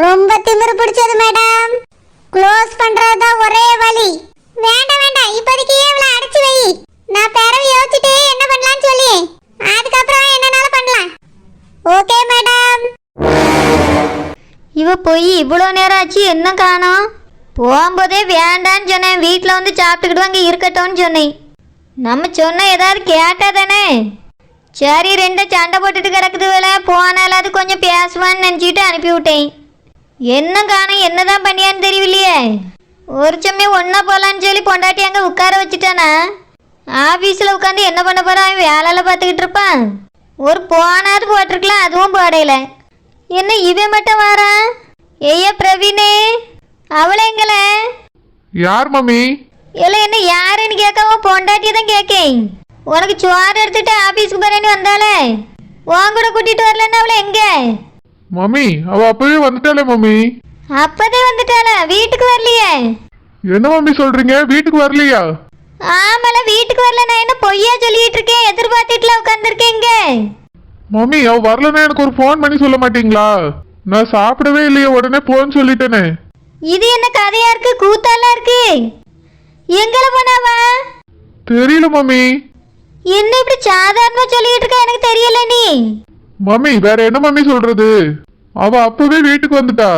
ரொம்ப திமிரு பிடிச்சது மேடம் க்ளோஸ் பண்றது ஒரே வழி வேண்டாம் வேண்டாம். இப்போதைக்கு இவளை அடைச்சு வை. நான் பிறவு யோசிச்சுட்டு என்ன பண்ணலாம்னு சொல்லி. அதுக்கப்புறம் என்னனால பண்ணலாம். ஓகே மேடம் இவ போய் இவ்வளோ நேரம் ஆச்சு என்ன காணோம்? போகும்போதே வேண்டான்னு சொன்னேன். வீட்டில் வந்து சாப்பிட்டுக்கிட்டு அங்கே இருக்கட்டும்னு சொன்னேன். நம்ம சொன்ன ஏதாவது கேட்டா தானே? சரி ரெண்டும் சண்டை போட்டுட்டு கிடக்குது வேலை போனாலாவது கொஞ்சம் பேசுவான்னு நினச்சிக்கிட்டு அனுப்பிவிட்டேன். என்ன காணோம் என்னதான் பண்ணியான்னு தெரியலையே ஒரு சமயம் ஒன்றா போகலான்னு சொல்லி பொண்டாட்டி அங்கே உட்கார வச்சுட்டானா? ஆஃபீஸில் உட்காந்து என்ன பண்ண போகிறான் அவன் வேலையில் பார்த்துக்கிட்டு இருப்பான். ஒரு போனாது போட்டிருக்கலாம் அதுவும் போடையில என்ன இவன் மட்டும் வாரான் ஐயா பிரவீனே அவளை எங்கள. யார் மம்மி? இல்லை என்ன யாருன்னு கேட்காம பொண்டாட்டி தான் கேட்கேன். உனக்கு சோறு எடுத்துட்டு ஆஃபீஸ்க்கு போறேன்னு வந்தாலே உன் கூட கூட்டிட்டு வரலன்னா அவளை எங்க? மம்மி அவ அப்பவே வந்துட்டாளே மம்மி. அப்பதே வந்துட்டாள? வீட்டுக்கு வரலையே. என்ன மம்மி சொல்றீங்க? வீட்டுக்கு வரலையா? ஆமால வீட்டுக்கு வரல. நான் என்ன பொய்யா சொல்லிட்டு இருக்கேன்? எதிர்பார்த்துட்டுல உட்காந்துருக்கேன் இங்க. மம்மி அவ வரலன்னா எனக்கு ஒரு ஃபோன் பண்ணி சொல்ல மாட்டீங்களா? நான் சாப்பிடவே இல்லையே உடனே போன்னு சொல்லிட்டேனே. இது என்ன கதையா இருக்கு? கூத்தாலாம் இருக்கு? எங்கள போனாவா தெரியல மம்மி. என்ன இப்படி சாதாரணமா சொல்லிட்டு இருக்க? எனக்கு தெரியல நீ. மம்மி வேற என்ன மம்மி சொல்றது? அவ அப்பவே வீட்டுக்கு வந்துட்டா.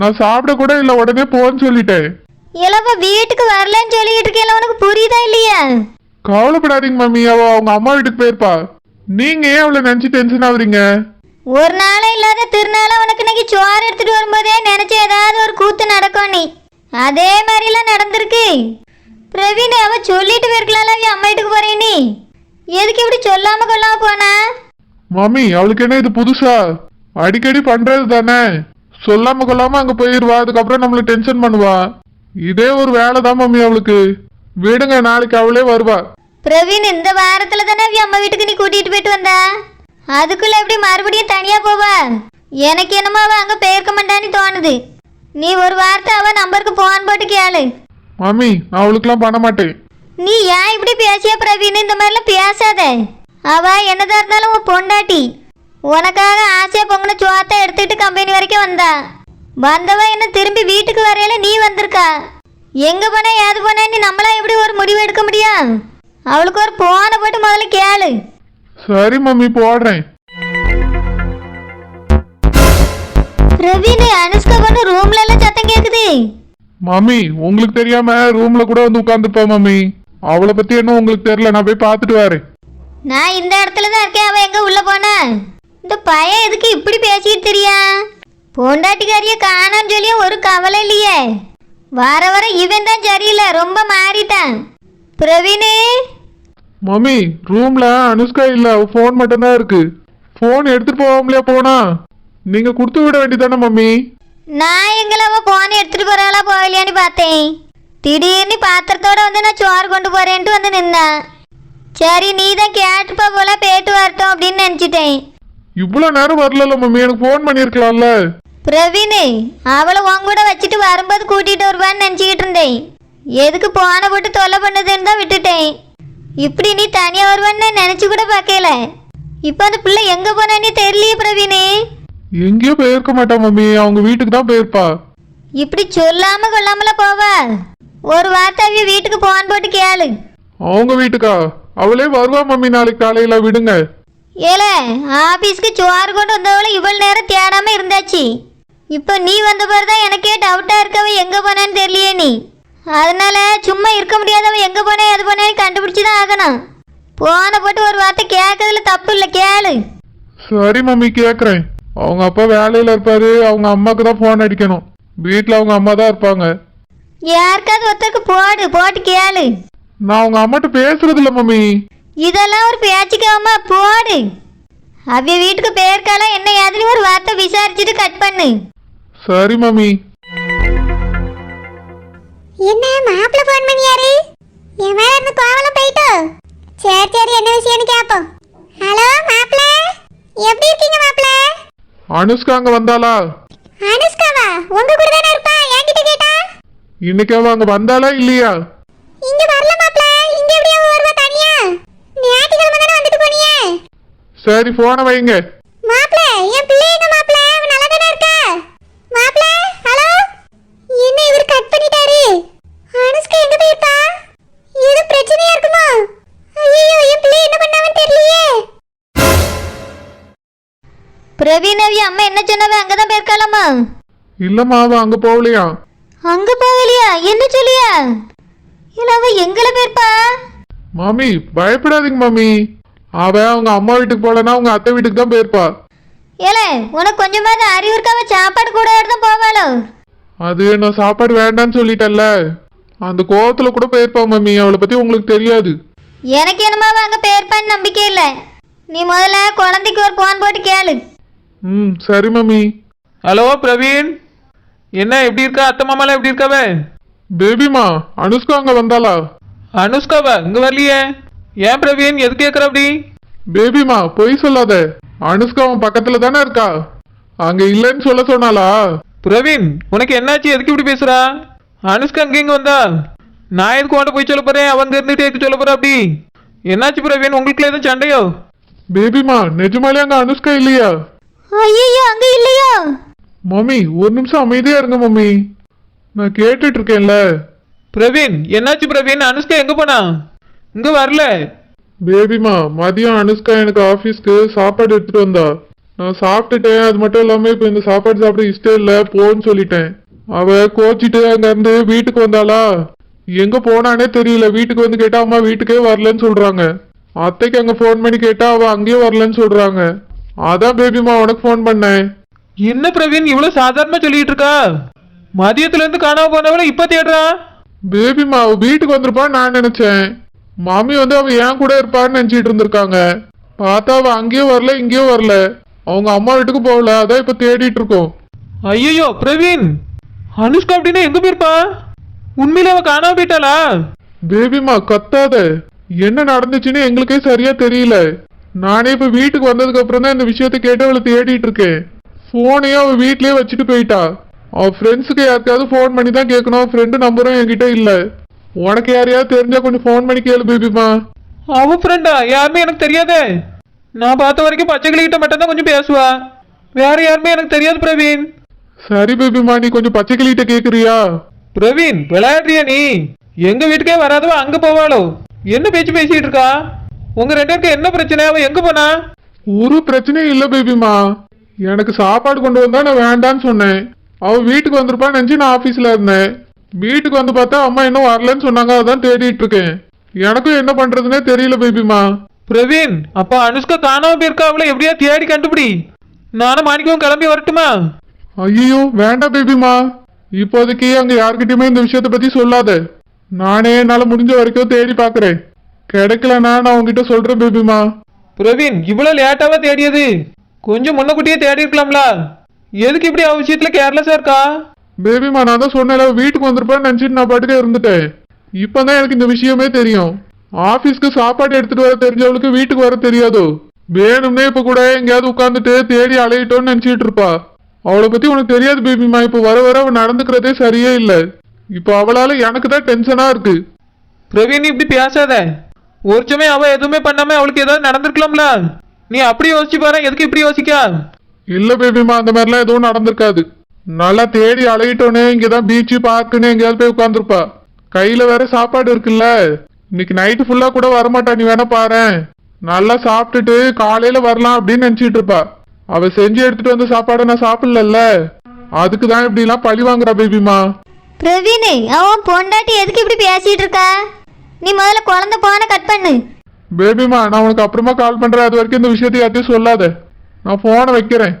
நான் சாப்பிட கூட இல்ல உடனே போன்னு சொல்லிட்டேன். இளவ வீட்டுக்கு வரலன்னு சொல்லிட்டு இருக்கேன் உனக்கு புரியுதா இல்லையா? கவலைப்படாதீங்க மம்மி அவ அவங்க அம்மா வீட்டுக்கு போயிருப்பா. நீங்க ஏன் அவளை நினைச்சு டென்ஷன் ஆகுறீங்க? ஒரு நாளும் இல்லாத திருநாள உனக்கு இன்னைக்கு சோறு எடுத்துட்டு வரும்போதே நினைச்ச ஏதாவது ஒரு கூத்து நடக்கும் நீ. அதே மாதிரிலாம் நடந்திருக்கு. பிரவீன் அவ சொல்லிட்டு போயிருக்கலாம்ல அவ அம்மா வீட்டுக்கு போறேன் நீ எதுக்கு இப்படி சொல்லாம கொள்ளாம போனா? மம்மி அவளுக்கு என்ன இது புதுசா? அடிக்கடி பண்றது தானே. சொல்லாம கொள்ளாம அங்க போயிருவா அதுக்கப்புறம் நம்மள டென்ஷன் பண்ணுவா. இதே ஒரு வேலை தான் மம்மி அவளுக்கு. விடுங்க நாளைக்கு அவளே வருவா. பிரவீன் இந்த வாரத்துல தானே அம்மா வீட்டுக்கு நீ கூட்டிட்டு போயிட்டு வந்தா? அதுக்குள்ள எப்படி மறுபடியும் தனியா போவா? எனக்கு என்னமோ அவ அங்க போயிருக்க மாட்டான்னு தோணுது. நீ ஒரு வார்த்தை அவ நம்பருக்கு போன் போட்டு கேளு. மம்மி நான் அவளுக்குலாம் பண்ண மாட்டேன். நீ ஏன் இப்படி பேசிய பிரவீன்? இந்த மாதிரிலாம் பேசாத. அவ என்னதா இருந்தாலும் உன் பொண்டாட்டி. உனக்காக ஆசையா பொங்கின சோத்தை எடுத்துட்டு கம்பெனி வரைக்கும் வந்தா. வந்தவ என்ன திரும்பி வீட்டுக்கு வரையில நீ வந்திருக்கா? எங்க போனா ஏது போனா நீ நம்மளா எப்படி ஒரு முடிவு எடுக்க முடியும்? அவளுக்கு ஒரு போனை போட்டு முதல்ல கேளு. சரி மம்மி போடுறேன். பிரவீன் அனுஷ்கா பண்ண ரூம்ல எல்லாம் சத்தம் கேக்குது. மம்மி உங்களுக்கு தெரியாம ரூம்ல கூட வந்து உட்காந்துப்பா மம்மி. அவளை பத்தி என்ன உங்களுக்கு தெரியல. நான் போய் பார்த்துட்டு வரேன். நான் இந்த இடத்துல தான் இருக்கேன். அவ எங்க உள்ள போனா? இந்த பையன் எதுக்கு இப்படி பேசிட்டு தெரியா? பொண்டாட்டிக்காரிய காணோம்னு சொல்லியும் ஒரு கவலை இல்லையே. வர வர இவன் தான் சரியில்லை. ரொம்ப மாறிட்டான். பிரவீனு? மம்மி ரூம்ல அனுஷ்கா இல்ல. ஃபோன் மட்டும்தான் இருக்கு. ஃபோன் எடுத்துட்டு போவாமலையா போனா? நீங்க கொடுத்து விட வேண்டியதானே மம்மி? நான் எங்களை அவ போனை எடுத்துட்டு போறாளா போகலையான்னு பார்த்தேன். திடீர்னு பாத்திரத்தோட வந்து நான் சோறு கொண்டு போறேன்ட்டு வந்து நின்னான். சரி நீ தான் கேட்டுப்பா போல போயிட்டு வரட்டும் அப்படின்னு நினச்சிட்டேன். இவ்வளவு நேரம் வரல மம்மி எனக்கு ஃபோன் பண்ணிருக்கலாம்ல. பிரவீன் அவளை உன் கூட வச்சுட்டு வரும்போது கூட்டிட்டு வருவான்னு நினச்சிக்கிட்டு இருந்தேன். எதுக்கு போன போட்டு தொல்லை பண்ணதுன்னு தான் விட்டுட்டேன். இப்படி நீ தனியாக வருவான்னு நினச்சி கூட பார்க்கல. இப்போ அந்த பிள்ளை எங்கே போனான்னு தெரியலையே பிரவீன். எங்கேயோ போயிருக்க மாட்டா மம்மி அவங்க வீட்டுக்கு தான் போயிருப்பா. இப்படி சொல்லாம கொள்ளாமல போவா? ஒரு வார்த்தை வீட்டுக்கு போன் போட்டு கேளு. அவங்க வீட்டுக்கா? அவளே வருவா மம்மி நாளைக்கு காலையில விடுங்க. ஏல ஆபீஸ்க்கு சோறு கொண்டு வந்தவளை இவ்வளவு நேரம் தேடாம இருந்தாச்சு. இப்போ நீ வந்த பிறகு தான் எனக்கே டவுட்டா இருக்கவ எங்க போனான்னு தெரியலையே நீ. அதனால சும்மா இருக்க முடியாதவ எங்க போனே எது போனேன்னு கண்டுபிடிச்சு தான் ஆகணும். போன போட்டு ஒரு வார்த்தை கேட்கறதுல தப்பு இல்லை கேளு. சரி மம்மி கேக்குறேன் அவங்க அப்பா வேலையில இருப்பாரு அவங்க அம்மாக்கு தான் ஃபோன் அடிக்கணும். வீட்ல அவங்க அம்மா தான் இருப்பாங்க. யாருக்காவது ஒருத்தருக்கு போடு போட்டு கேளு. நான் அவங்க அம்மாட்ட பேசுறது இல்ல மம்மி. இதெல்லாம் ஒரு பேச்சுக்காம போடு. அவ்விய வீட்டுக்கு பேருக்காலாம் என்ன ஏதுன்னு ஒரு வார்த்தை விசாரிச்சுட்டு கட் பண்ணு. சரி மம்மி. என்ன மாப்பிள்ள ஃபோன் பண்ணியாரு? என் மேல இருந்து கோவலம் போயிட்டோ? சரி சரி என்ன விஷயம்னு கேப்போம். ஹலோ மாப்பிள்ள எப்படி இருக்கீங்க மாப்பிள்ள அனுஷ்கா அங்க வந்தாளா? அனுஷ்காவா? உங்க கூட தானே இருப்பா? என்கிட்ட கேட்டா? இன்னைக்கு அவ அங்க வந்தாளா இல்லையா? இங்க வரல மாப்பிள்ள இங்க எப்படி அவ வருவா தனியா ஞாயிற்றுக்கிழமை தானே வந்துட்டு போனியே சரி போனை வைங்க. மாப்பிள்ள என் பிள்ளை எங்க மாப்பிள்ள அவ நல்லா தானே இருக்கா? மாப்பிள்ள ஹலோ? என்ன இவர் கட் பண்ணிட்டாரு? அனுஷ்கா எங்க போயிருப்பா? ஏதோ பிரச்சனையா இருக்குமா? ஐயோ என் பிள்ளை என்ன பண்ணாவன்னு தெரியலையே. பிரவீன் அவ்வி அம்மா என்ன சொன்னவ? அங்கதான் போயிருக்காளாமா? இல்லம்மா அவ அங்க போகலையா? அங்க போகலையா? என்ன சொல்லியா? இல்ல அவ எங்களை பேர்ப்பா மாமி பயப்படாதீங்க மாமி. அவ அவங்க அம்மா வீட்டுக்கு போலன்னா அவங்க அத்தை வீட்டுக்கு தான் போயிருப்பா. ஏலே உனக்கு கொஞ்சமாவது அறிவு இருக்காவ சாப்பாடு கூட தான் போவாளோ? அது நான் சாப்பாடு வேண்டாம்னு சொல்லிட்டேன்ல அந்த கோவத்துல கூட போயிருப்பா மாமி அவளை பத்தி உங்களுக்கு தெரியாது. எனக்கு என்னமா அங்க பேர்ப்பான்னு நம்பிக்கை இல்லை. நீ முதல்ல குழந்தைக்கு ஒரு போன் போட்டு கேளு. ம் சரி மாமி ஹலோ பிரவீன். என்ன எப்படி இருக்கா? அத்தை மாமாலாம் எப்படி இருக்காவே? பேபிமா அனுஷ்கா அங்க வந்தாளா? அனுஷ்காவா? இங்க வரலையே. ஏன் பிரவீன்? எது கேட்குற அப்படி? பேபிமா பொய் சொல்லாத. அனுஷ்கா அவன் பக்கத்துல தானே இருக்கா? அங்க இல்லைன்னு சொல்ல சொன்னாளா? பிரவீன் உனக்கு என்னாச்சு? எதுக்கு இப்படி பேசுறா? அனுஷ்கா அங்க இங்க வந்தா? நான் எதுக்கு உன்ட்ட போய் சொல்ல போறேன்? அவங்க இருந்துட்டு எதுக்கு சொல்ல போற அப்படி? என்னாச்சு பிரவீன்? உங்களுக்குள்ள எதுவும் சண்டையோ? பேபிமா நிஜமாலே அங்க அனுஷ்கா இல்லையா? ஐயோ அங்க இல்லையோ? மம்மி ஒரு நிமிஷம் அமைதியா இருங்க மம்மி. நான் கேட்டுட்டு இருக்கேன்ல. பிரவீன் என்னாச்சு பிரவீன்? அனுஷ்கா எங்க போனா? இங்க வரல. பேபிமா மதியம் அனுஷ்கா எனக்கு ஆஃபீஸ்க்கு சாப்பாடு எடுத்துட்டு வந்தா. நான் சாப்பிட்டுட்டேன் அது மட்டும் இல்லாம இப்போ இந்த சாப்பாடு சாப்பிட இஷ்டம் இல்லை போன்னு சொல்லிட்டேன். அவ கோச்சிட்டு அங்க இருந்து வீட்டுக்கு வந்தாளா? எங்க போனானே தெரியல வீட்டுக்கு வந்து கேட்டா அம்மா வீட்டுக்கே வரலன்னு சொல்றாங்க. அத்தைக்கு அங்க ஃபோன் பண்ணி கேட்டா அவ அங்கேயும் வரலன்னு சொல்றாங்க. அதான் பேபிமா உனக்கு ஃபோன் பண்ணேன். என்ன பிரவீன் இவ்வளவு சாதாரணமா சொல்லிட்டு இருக்கா? மதியத்துல இருந்து காணாம போனவள இப்ப தேடுறா? பேபிமா அவ வீட்டுக்கு வந்திருப்பான்னு நான் நினைச்சேன். மாமி வந்து அவ என் கூட இருப்பான்னு நினைச்சிட்டு இருந்திருக்காங்க. பார்த்தா அவ அங்கேயும் வரல இங்கேயும் வரல. அவங்க அம்மா வீட்டுக்கு போகல அதான் இப்ப தேடிட்டு இருக்கோம். ஐயோ பிரவீன்! அனுஷ்கா அப்படின்னா எங்க போயிருப்பா? உண்மையில அவ காணாம போயிட்டாளா? பேபிமா கத்தாத. என்ன நடந்துச்சுன்னு எங்களுக்கே சரியா தெரியல. நானே இப்ப வீட்டுக்கு வந்ததுக்கு அப்புறம் தான் இந்த விஷயத்த கேட்டு அவளை தேடிட்டு இருக்கேன். போனையும் அவ வீட்லயே வச்சுட்டு போயிட்டா. அவ ஃப்ரெண்ட்ஸுக்கு யாருக்காவது ஃபோன் பண்ணி தான் கேட்கணும். ஃப்ரெண்டு நம்பரும் என்கிட்ட இல்ல. உனக்கு யாரையாவது தெரிஞ்சா கொஞ்சம் ஃபோன் பண்ணி கேளு பேபிமா. அவ ஃப்ரெண்டா யாருமே எனக்கு தெரியாதே. நான் பார்த்த வரைக்கும் பச்சைக்கிளிகிட்ட மட்டும் தான் கொஞ்சம் பேசுவா. வேற யாருமே எனக்கு தெரியாது பிரவீன். சரி பேபிமா நீ கொஞ்சம் பச்சை கிளிகிட்ட கேக்குறியா? பிரவீன் விளையாடுறியா நீ? எங்க வீட்டுக்கே வராதவ அங்க போவாளோ? என்ன பேச்சு பேசிட்டு இருக்கா? உங்க ரெண்டு என்ன பிரச்சனை? அவ எங்க போனா? ஒரு பிரச்சனையும் இல்ல பேபிமா. எனக்கு சாப்பாடு கொண்டு வந்தா நான் வேண்டான்னு சொன்னேன். அவ வீட்டுக்கு வந்திருப்பான்னு நினைச்சு நான் ஆபீஸ்ல இருந்தேன். வீட்டுக்கு வந்து பார்த்தா அம்மா இன்னும் வரலன்னு சொன்னாங்க. அதான் தேடிட்டு இருக்கேன். எனக்கும் என்ன பண்றதுன்னே தெரியல பேபிமா. பிரவீன் அப்ப அனுஷ்கா காணாம போயிருக்கா அவளை எப்படியா தேடி கண்டுபிடி? நானும் மாணிக்கவும் கிளம்பி வரட்டுமா? ஐயோ வேண்டாம் பேபிமா. இப்போதைக்கு அங்க யார்கிட்டயுமே இந்த விஷயத்த பத்தி சொல்லாத. நானே என்னால முடிஞ்ச வரைக்கும் தேடி பாக்குறேன் கிடைக்கலனா நான் உங்ககிட்ட சொல்றேன் பேபிமா. பிரவீன் இவ்வளவு லேட்டாவா தேடியது? கொஞ்சம் முன்னக்கூட்டியே தேடி இருக்கலாம்ல. எதுக்கு இப்படி அவ விஷயத்துல கேர்லெஸ்ஸா இருக்கா? பேபிமா நான் தான் சொன்னேன்ல வீட்டுக்கு வந்திருப்பான்னு நினைச்சிட்டு நான் பாட்டுக்கு இருந்துட்டேன். இப்பதான் எனக்கு இந்த விஷயமே தெரியும். ஆபீஸ்க்கு சாப்பாடு எடுத்துட்டு வர தெரிஞ்சவளுக்கு வீட்டுக்கு வர தெரியாதோ? வேணும்னே இப்ப கூட எங்கேயாவது உட்காந்துட்டு தேடி அலையிட்டோன்னு நினைச்சிட்டு இருப்பா. அவளை பத்தி உனக்கு தெரியாது பேபிமா இப்ப வர வர அவ நடந்துக்கிறதே சரியே இல்ல. இப்ப அவளால எனக்கு தான் டென்ஷனா இருக்கு. பிரவீன் இப்படி பேசாத. ஒரு சமயம் அவ எதுவுமே பண்ணாம அவளுக்கு ஏதாவது நடந்திருக்கலாம்ல? நீ அப்படி யோசிச்சு பாரு எதுக்கு இப்படி யோசிக்கா? இல்ல பேபிமா அந்த மாதிரிலாம் எதுவும் நடந்திருக்காது. நல்லா தேடி அலையிட்டோன்னே இங்கதான் பீச்சு பார்க்குன்னு எங்கேயாவது போய் உட்காந்துருப்பா கையில வேற சாப்பாடு இருக்குல்ல. இன்னைக்கு நைட்டு ஃபுல்லா கூட வரமாட்டா நீ வேணா பாரேன் நல்லா சாப்பிட்டுட்டு காலையில வரலாம் அப்படின்னு நினைச்சிட்டு இருப்பா. அவ செஞ்சு எடுத்துட்டு வந்த சாப்பாடை நான் சாப்பிடல அதுக்கு தான் இப்படி எல்லாம் பழி வாங்குறா பேபிமா பிரவீன் அவன் பொண்டாட்டி எதுக்கு இப்படி பேசிட்டு இருக்கா? நீ முதல்ல குழந்தை போன கட் பண்ணு. பேபிமா நான் உனக்கு அப்புறமா கால் பண்றேன். அது வரைக்கும் இந்த விஷயத்தை யார்ட்டையும் சொல்லாத. நான் போனை வைக்கிறேன்.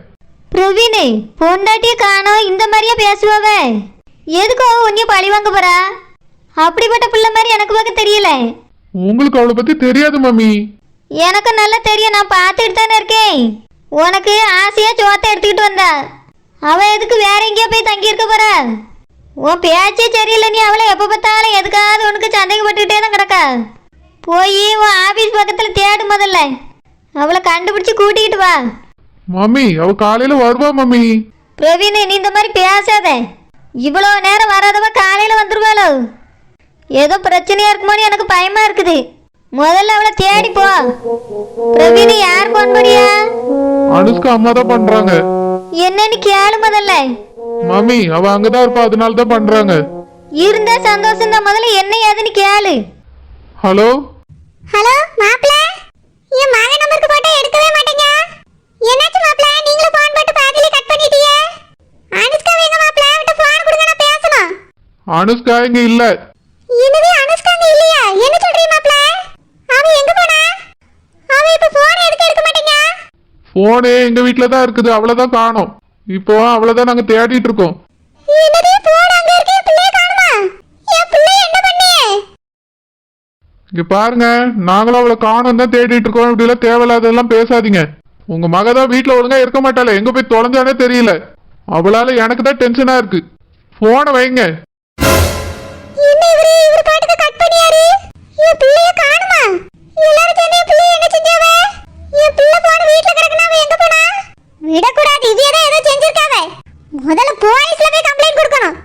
பிரவீன் பொண்டாட்டிய காணோம் இந்த மாதிரியா பேசுவாவ? எதுக்கு அவ உன்னைய பழி வாங்க போறா? அப்படிப்பட்ட பிள்ளை மாதிரி எனக்கு பார்க்க தெரியல. உங்களுக்கு அவளை பத்தி தெரியாது மம்மி. எனக்கு நல்லா தெரியும் நான் பார்த்துக்கிட்டு தானே இருக்கேன். உனக்கு ஆசையா சோத்தை எடுத்துக்கிட்டு வந்தா. அவ எதுக்கு வேற எங்கேயோ போய் தங்கி இருக்க போறா? உன் பேச்சே சரியில்லை நீ அவளை எப்போ பார்த்தாலும் எதுக்காவது உனக்கு சந்தேகப்பட்டுக்கிட்டே தான் கிடக்கா? போய் உன் ஆபீஸ் பக்கத்தில் தேடு முதல்ல. அவளை கண்டுபிடிச்சு கூட்டிக்கிட்டு வா. மம்மி அவ காலையில வருவா மம்மி. பிரவீன் நீ இந்த மாதிரி பேசாத. இவ்வளோ நேரம் வராதவ காலையில் வந்துருவாளோ? ஏதோ பிரச்சனையா இருக்குமோன்னு எனக்கு பயமா இருக்குது. முதல்ல அவளை தேடி போ. பிரவீன் யார் போன் பண்ணியா? அனுஷ்கா அம்மா தான் பண்றாங்க. என்னன்னு கேளு முதல்ல. மம்மி அவ அங்கதான் இருப்பா அதனால தான் பண்றாங்க. இருந்தா சந்தோஷம் தான் முதல்ல என்ன ஏதுன்னு கேளு. ஹலோ? ஹலோ மாப்ள என் மகன் நம்பருக்கு போட்டா எடுக்கவே மாட்டீங்க. என்னாச்சு மாப்ள நீங்களும் ஃபோன் போட்டு பாதியில கட் பண்ணிட்டீங்க அனுஷ்கா வேங்க மாப்ள அனுஷ்கா இங்க இல்ல. என்னது அனுஷ்கா அங்க இல்லையா? என்ன சொல்றீங்க மாப்ள அவன் எங்க போனா? அவன் இப்ப போன் எதுக்கு எடுக்க மாட்டேங்க. போனே எங்க வீட்டுல தான் இருக்குது அவ்வளவுதான் காணோம். இப்போ அவ்வளவுதான் நாங்க தேடிட்டு இருக்கோம். என்னது போன் அங்க இருக்கு என் பிள்ளைய காணுமா? என் பிள்ளை என்ன பண்ணி? இங்க பாருங்க நாங்களும் அவளை காணோம் தான் தேடிட்டு இருக்கோம். இப்படி எல்லாம் தேவையில்லாததெல்லாம் பேசாதீங்க. உங்க மக தான் வீட்டுல ஒழுங்கா இருக்க மாட்டாளே எங்க போய் தொலைஞ்சானே தெரியல. அவளால எனக்கு தான் டென்ஷனா இருக்கு. போனை வைங்க. விடக்கூடாது இது ஏதோ செஞ்சிருக்காவே முதல்ல போலீஸ்ல போய் கம்ப்ளைண்ட் கொடுக்கணும்